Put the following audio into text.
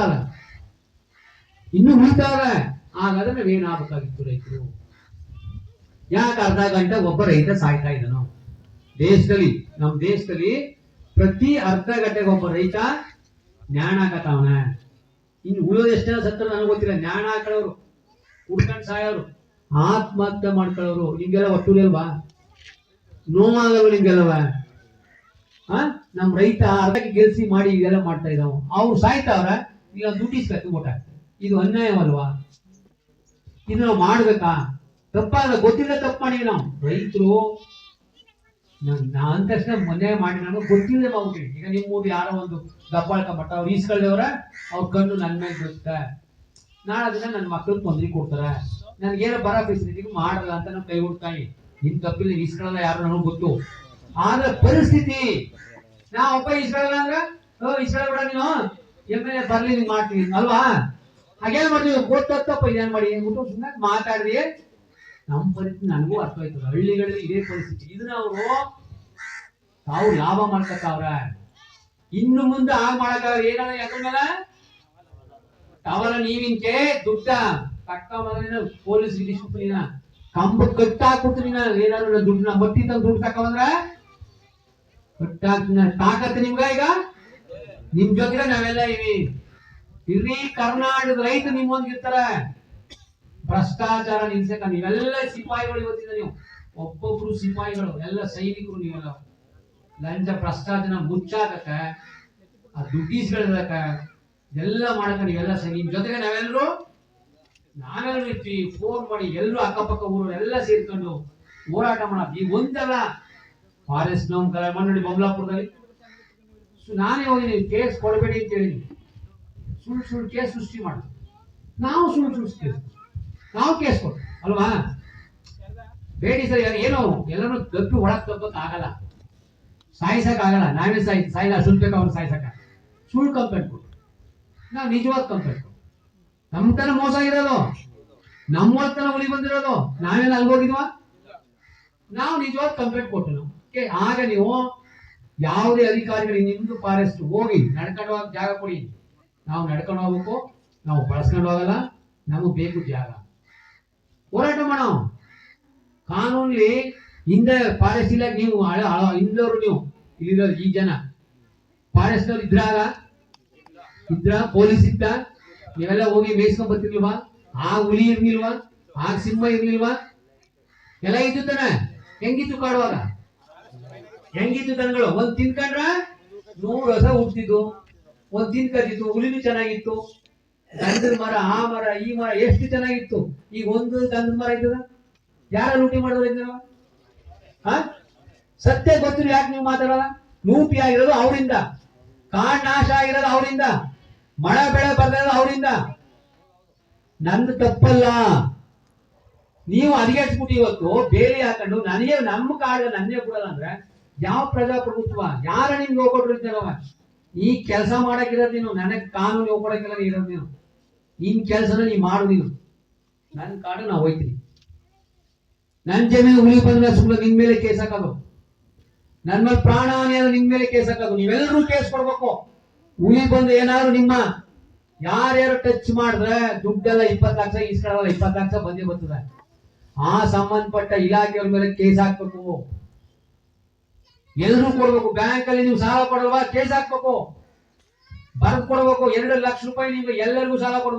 ಸಾಲ ಇನ್ನು ಉಳಿತಾರ ಹಾಗಾದ್ರೆ ನಾವೇನಾಗಬೇಕಾಗಿತ್ತು ರೈತರು? ಯಾಕೆ ಅರ್ಧ ಗಂಟೆ ಒಬ್ಬ ರೈತ ಸಾಯ್ತಾ ಇದ್ದನು? ದೇಶದಲ್ಲಿ ನಮ್ಮ ದೇಶದಲ್ಲಿ ಪ್ರತಿ ಅರ್ಧ ಗಂಟೆಗೆ ಒಬ್ಬ ರೈತ ಹಾಕತಾವನ ಇನ್ನು ಉಳಿಯೋದು ಎಷ್ಟೇ ಸತ್ರ ನನಗೆ ಗೊತ್ತಿಲ್ಲ. ಜ್ಞಾನ ಹಾಕೊಳ್ಳೋರು ಹುಡ್ಕೊಂಡು ಸಾಯೋರು, ಆತ್ಮಹತ್ಯೆ ಮಾಡ್ಕೊಳ್ಳೋರು, ನಿಮ್ಗೆಲ್ಲ ಒಟ್ಟುಲಿಲ್ವಾ ನೋವಾಗಲ್ವ ನಿಮ್ಗೆಲ್ಲವ? ನಮ್ಮ ನಮ್ ರೈತ ಅರ್ಧಕ್ಕೆ ಗೆಲ್ಸಿ ಮಾಡಿ ಇವೆಲ್ಲ ಮಾಡ್ತಾ ಇದ್ದಾವ ಅವ್ರು ಸಾಯ್ತಾವ್ರ ಈಗ ದುಡ್ಡಿಸ್ಬೇಕು ಊಟ. ಇದು ಅನ್ಯಾಯವಲ್ವಾ? ಇದು ನಾವು ಮಾಡ್ಬೇಕಾ? ತಪ್ಪಾದ್ರೆ ಗೊತ್ತಿಲ್ಲ ತಪ್ಪು ಮಾಡಿವಿ ನಾವು. ರೈತರು ನಾ ಅಂದ ತಕ್ಷಣ ಮೊನ್ನೆ ಮಾಡಿ ನಾನು ಗೊತ್ತಿಲ್ಲ ಮಾಡ್ಬಿಟ್ಟಿವಿ ಈಗ ನಿಮ್ಮ ಊರು ಯಾರೋ ಒಂದು ದಬ್ಬಾಳ್ಕ ಮಟ್ಟ ಅವ್ರು ಈಸ್ಕೊಳ್ಳೋರ ಅವ್ರ ಕಣ್ಣು ನನ್ನ ಮೇಲೆ ಬೀಳುತ್ತೆ. ನಾಳೆ ದಿನ ನನ್ನ ಮಕ್ಕಳು ತೊಂದರೆ ಕೊಡ್ತಾರೆ. ನನಗೇನೋ ಬರ ಫೆಸಿಲಿಟಿ ಮಾಡಲ್ಲ ಅಂತ ನಾವು ಕೈ ಹುಡ್ತಾಯಿ ನಿಮ್ ತಪ್ಪಿಲ್ಲ ಈಸ್ಕೊಳ್ಳಲ್ಲ ಯಾರು ನನಗೆ ಗೊತ್ತು. ಆದ್ರೆ ಪರಿಸ್ಥಿತಿ ನಾ ಒಬ್ಬ ಈಸ್ಕೊಳ್ಳಲ್ಲ ಅಂದ್ರೆ, ಓ ಈಸ್ಕೊಳ್ಬೇಡ ನೀನು. ಎಂ ಬರ್ಲಿ ನೀವು ಮಾಡ್ತೀನಿ ಅಲ್ವಾ? ಹಾಗೇನ್ ಮಾಡ್ತೀವಿ ಗೊತ್ತಪ್ಪ ಏನ್ ಮಾಡಿ? ಅಂದ್ಬಿಟ್ಟು ಸುಮ್ಮನೆ ಮಾತಾಡ್ರಿ. ನಮ್ಮ ಪರಿಸ್ಥಿತಿ ನನಗೂ ಅರ್ಥ ಆಯ್ತು. ಹಳ್ಳಿಗಳಲ್ಲಿ ಇದೇ ಪರಿಸ್ಥಿತಿ. ಇದನ್ನ ಅವರು ತಾವು ಲಾಭ ಮಾಡ್ಕತ್ತಾವ್ರ ಇನ್ನು ಮುಂದೆ ಆಗ ಅವ್ರ ಏನಾರ ಯಾಕಂದ್ರೆ ಅವರ ನೀವಿನ್ಕೆ ದುಡ್ಡ. ಕಟ್ಕೊಂಬಂದ್ರೆ ಪೊಲೀಸ್ ಹಿಡಿಸ್ಬಿಟ್ಟಿನ ಕಂಬ ಕಟ್ಟಾಕ್ಬಿಟ್ಟು ನೀನ. ಏನಾದ್ರು ದುಡ್ಡನ್ನ ಮತ್ತಿದ್ದ ತಂದು ದುಡ್ಡು ತಕೊಂಡ್ರ ಕಟ್ಟಾಕ್ ತಾಕತ್ತೆ ನಿಮ್ಗ ಈಗ? ನಿಮ್ ಜೊತೆಗೆ ನಾವೆಲ್ಲ ಇವಿ. ಇಡೀ ಕರ್ನಾಟಕದ ರೈತ ನಿಮ್ಮೊಂದಿರ್ತಾರ. ಭ್ರಷ್ಟಾಚಾರ ನಿಲ್ಸಕ ನೀವೆಲ್ಲ ಸಿಪಾಯಿಗಳು ಇವತ್ತಿನ ನೀವು. ಒಬ್ಬೊಬ್ರು ಸಿಪಾಯಿಗಳು, ಎಲ್ಲ ಸೈನಿಕರು ನೀವೆಲ್ಲ. ಲಂಚ, ಭ್ರಷ್ಟಾಚಾರ ಮುಚ್ಚಾಕ ಆ ದುಡ್ಡೀಸ್ಗಳಕ ಎಲ್ಲ ಮಾಡಕ ನೀವೆಲ್ಲ ಸರಿ. ನಿಮ್ ಜೊತೆಗೆ ನಾವೆಲ್ಲರೂ ನಾವೆಲ್ಲರೂ ಇರ್ತೀವಿ. ಫೋನ್ ಮಾಡಿ ಎಲ್ಲರೂ ಅಕ್ಕಪಕ್ಕ ಊರು ಎಲ್ಲ ಸೇರ್ಕೊಂಡು ಹೋರಾಟ ಮಾಡೋದು ಈಗ ಒಂದಲ್ಲ. ಫಾರೆಸ್ಟ್ ನಮ್ ಕಲ ಮನ್ನಡಿ ಬೊಮ್ಲಾಪುರದಲ್ಲಿ. ನಾನೇ ಹೋಗಿ ಕೇಸ್ ಕೊಡಬೇಡಿ ಅಂತ ಹೇಳಿದ್ವಿ. ಸುಳ್ಳು ಸುಳ್ಳು ಕೇಸ್ ಸೃಷ್ಟಿ ಮಾಡ್ತೀವಿ ನಾವು ಸುಳ್ಳು ಸುಳ್ಳು ಕೇಸ್ ನಾವು ಕೇಸ್ ಕೊಟ್ಟು ಅಲ್ವಾ? ಬೇಡಿ ಸರ್ ಏನೋ ಎಲ್ಲರೂ ತಪ್ಪಿ ಒಳಗೆ ತಪ್ಪಕ್ಕೆ ಆಗಲ್ಲ. ಸಾಯಿಸಕ್ ಆಗಲ್ಲ. ನಾವೇ ಸಾಯ್ ಸಾಯಿಲ್ಲ ಸುಲ್ಬೇಕು ಅವ್ರು ಸಾಯಿಸಕ ಸುಳ್ಳು ಕಂಪ್ಲೇಂಟ್ ಕೊಟ್ಟು ನಾವು ನಿಜವಾದ ಕಂಪ್ಲೇಂಟ್ ಕೊಟ್ಟು ನಮ್ಮ ತನ ಮೋಸ ಆಗಿರೋದು. ನಮ್ಮ ತನ ಉಳಿ ಬಂದಿರೋದು. ನಾವೇನು ಅಲ್ಗೋಗಿದ್ವಾ ನಾವು ನಿಜವಾದ ಕಂಪ್ಲೇಂಟ್ ಕೊಟ್ಟು ನಾವು ಆಗ ನೀವು ಯಾವುದೇ ಅಧಿಕಾರಿಗಳು ನಿಮ್ದು ಫಾರೆಸ್ಟ್ ಹೋಗಿ ನಡ್ಕೊಂಡು ಹೋಗಿ ಜಾಗ ಕೊಡಿ. ನಾವು ನಡ್ಕೊಂಡು ಹೋಗ್ಬೇಕು, ನಾವು ಬಳಸ್ಕೊಂಡು ಹೋಗಲ್ಲ, ನಮಗೆ ಬೇಕು ಜಾಗ. ಹೋರಾಟ ಮಾಡೋ ಕಾನೂನಲ್ಲಿ ಹಿಂದೆ ಫಾರೆಸ್ಟ್ ಇಲ್ಲ, ನೀವು ಹಿಂದವರು ನೀವು ಇಲ್ಲಿರೋದು ಈ ಜನ. ಫಾರೆಸ್ಟ್ ಅವ್ರು ಇದ್ರಾಗ ಇದ್ರ? ಪೊಲೀಸ್ ಇದ್ದ ನೀವೆಲ್ಲ ಹೋಗಿ ಮೇಯ್ಸ್ಕೊಂಡ್ ಬರ್ತಿರ್ಲಿಲ್ವಾ? ಆ ಹುಲಿ ಇರ್ಲಿಲ್ವಾ? ಆ ಸಿಂಹ ಇರ್ಲಿಲ್ವಾ? ಎಲ್ಲ ಇದ್ದು ತಾನೆ. ಹೆಂಗಿತ್ತು ಕಾಡುವಾಗ? ಹೆಂಗಿತ್ತು ದನಗಳು? ಒಂದ್ ತಿನ್ಕಂಡ್ರ ನೂರು ರಸ ಹುಟ್ಟಿದ್ದು. ಒಂದ್ ತಿನ್ಕತಿತ್ತು ಹುಲಿನೂ ಚೆನ್ನಾಗಿತ್ತು. ಗಂಧದ ಮರ, ಆ ಮರ, ಈ ಮರ, ಎಷ್ಟು ಚೆನ್ನಾಗಿತ್ತು? ಈಗ ಒಂದು ಗಂಧದ ಮರ ಇದ್ದದ? ಯಾರ ಲೂಟಿ ಮಾಡೋದ್ರಿಂದ ಹಾ? ಸತ್ಯ ಗೊತ್ತು ಯಾಕೆ ನೀವು ಮಾತಾಡಲ್ಲ? ಲೂಟಿ ಆಗಿರೋದು ಅವರಿಂದ. ಕಾಡ್ ನಾಶ ಆಗಿರೋದು ಅವರಿಂದ. ಮಳೆ ಬೆಳೆ ಬರ್ದಿರೋದು ಅವರಿಂದ. ನಂದು ತಪ್ಪಲ್ಲ. ನೀವು ಅರಿಗೆಟ್ಬಿಟ್ಟು ಇವತ್ತು ಬೇಲಿ ಹಾಕೊಂಡು, ನನಗೆ, ನಮ್ಮ ಕಾಡ ನನ್ನೇ ಕೊಡಲ್ಲ ಅಂದ್ರೆ ಯಾವ ಪ್ರಜಾಪ್ರಭುತ್ವ? ಯಾರ ನಿಮ್ಗೆ ಹೋಗ್ಕೊಟ್ರು ಇದ್ದಾರವ ಈ ಕೆಲಸ ಮಾಡಕ್ಕಿರೋದು ನೀನು. ನನಗೆ ಕಾನೂನು ಹೋಗ್ಕೊಡಕ್ಕಿಲ್ಲ ಇರೋದು ನೀನು. ನಿನ್ ಕೆಲಸನ ನೀ ಮಾಡು ನೀನು. ನನ್ನ ಕಾಡು ನಾವು ಹೋಯ್ತೀನಿ ನನ್ ಜಮೀನು ಉಳಿ ಬಂದ್ರೆ ಸುಮ್ಮನೆ ನಿನ್ ಮೇಲೆ ಕೇಸ್ ಹಾಕೋದು. ನನ್ನ ಮೇಲೆ ಪ್ರಾಣ ಹಾನಿ ನಿನ್ ಮೇಲೆ ಕೇಸ್ ಹಾಕೋದು. ನೀವೆಲ್ಲರೂ ಕೇಸ್ ಕೊಡ್ಬೇಕು. ಉಳಿ ಬಂದು ಏನಾದ್ರು ನಿಮ್ಮ ಯಾರ್ಯಾರು ಟಚ್ ಮಾಡಿದ್ರೆ ದುಡ್ಡೆಲ್ಲ ಇಪ್ಪತ್ತು ಲಕ್ಷ ಇಸ್ಕೊಳ್ಳಲ್ಲ ಇಪ್ಪತ್ತು ಲಕ್ಷ ಬಂದೇ ಬರ್ತದೆ. ಆ ಸಂಬಂಧಪಟ್ಟ ಇಲಾಖೆಯವ್ರ ಮೇಲೆ ಕೇಸ್ ಹಾಕ್ಬೇಕು. ಎಲ್ಲರೂ ಕೊಡ್ಬೇಕು. ಬ್ಯಾಂಕ್ ಅಲ್ಲಿ ನೀವು ಸಾಲ ಕೊಡಲ್ವಾ? ಕೇಸ್ ಹಾಕ್ಬೇಕು. ಬರ್ದ್ ಕೊಡ್ಬೇಕು. ಎರಡು ಲಕ್ಷ ರೂಪಾಯಿ ನಿಮ್ಗೆ ಎಲ್ಲರಿಗೂ ಸಾಲ ಕೊಡ್ಬೇಕು.